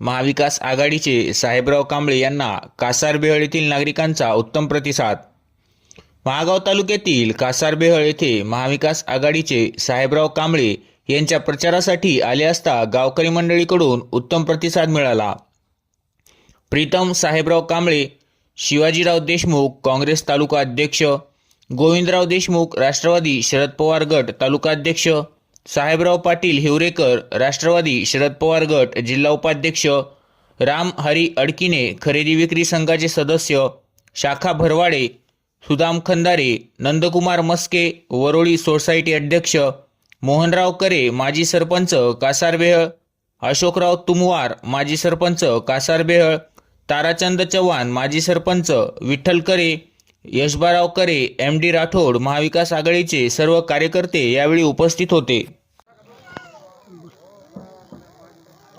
महाविकास आघाडीचे साहेबराव कांबळे यांना कासारबेहळ येथील नागरिकांचा उत्तम प्रतिसाद. महागाव तालुक्यातील कासारबेहळ येथे महाविकास आघाडीचे साहेबराव कांबळे यांच्या प्रचारासाठी आले असता गावकरी मंडळीकडून उत्तम प्रतिसाद मिळाला. प्रीतम साहेबराव कांबळे शिवाजीराव देशमुख काँग्रेस तालुका अध्यक्ष गोविंदराव देशमुख राष्ट्रवादी शरद पवार गट तालुकाध्यक्ष साहेबराव पाटील हिवरेकर राष्ट्रवादी शरद पवार गट जिल्हा उपाध्यक्ष राम हरी अडकिने खरेदी विक्री संघाचे सदस्य शाखा भरवाडे सुदाम खंदारे नंदकुमार मस्के वरोळी सोसायटी अध्यक्ष मोहनराव करे माजी सरपंच कासारबेहळ अशोकराव तुमवार माजी सरपंच कासारबेहळ ताराचंद चव्हाण माजी सरपंच विठ्ठल करे यशबाराव करे एम डी राठोड महाविकास आघाडीचे सर्व कार्यकर्ते यावेळी उपस्थित होते.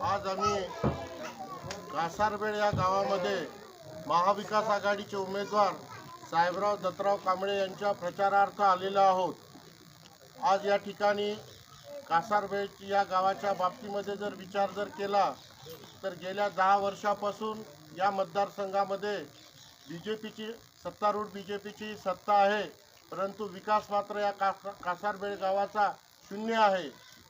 आज आम्ही कासारबेड या गावामध्ये महाविकास आघाडीचे उमेदवार साहेबराव दत्तराव कांबळे यांच्या प्रचारार्थ आलेलो आहोत. आज या ठिकाणी कासारबेळ या गावाच्या बाबतीमध्ये जर विचार जर केला तर गेल्या दहा वर्षापासून या मतदारसंघामध्ये बी जे पीची सत्तारूढ बी जे पीची सत्ता आहे परंतु विकास मात्र या का कासारबेळ गावाचा शून्य आहे.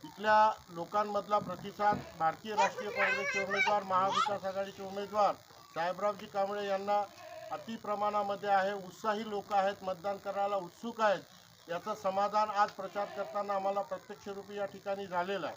इथल्या लोकांमधला प्रतिसाद भारतीय राष्ट्रीय काँग्रेसचे उमेदवार महाविकास आघाडीचे उमेदवार साहेबरावजी कांबळे यांना अति प्रमाणामध्ये आहे उत्साही लोक आहेत मतदान करायला उत्सुक आहेत. याचं समाधान आज प्रचार करताना आम्हाला प्रत्यक्षरूपी या ठिकाणी झालेलं आहे.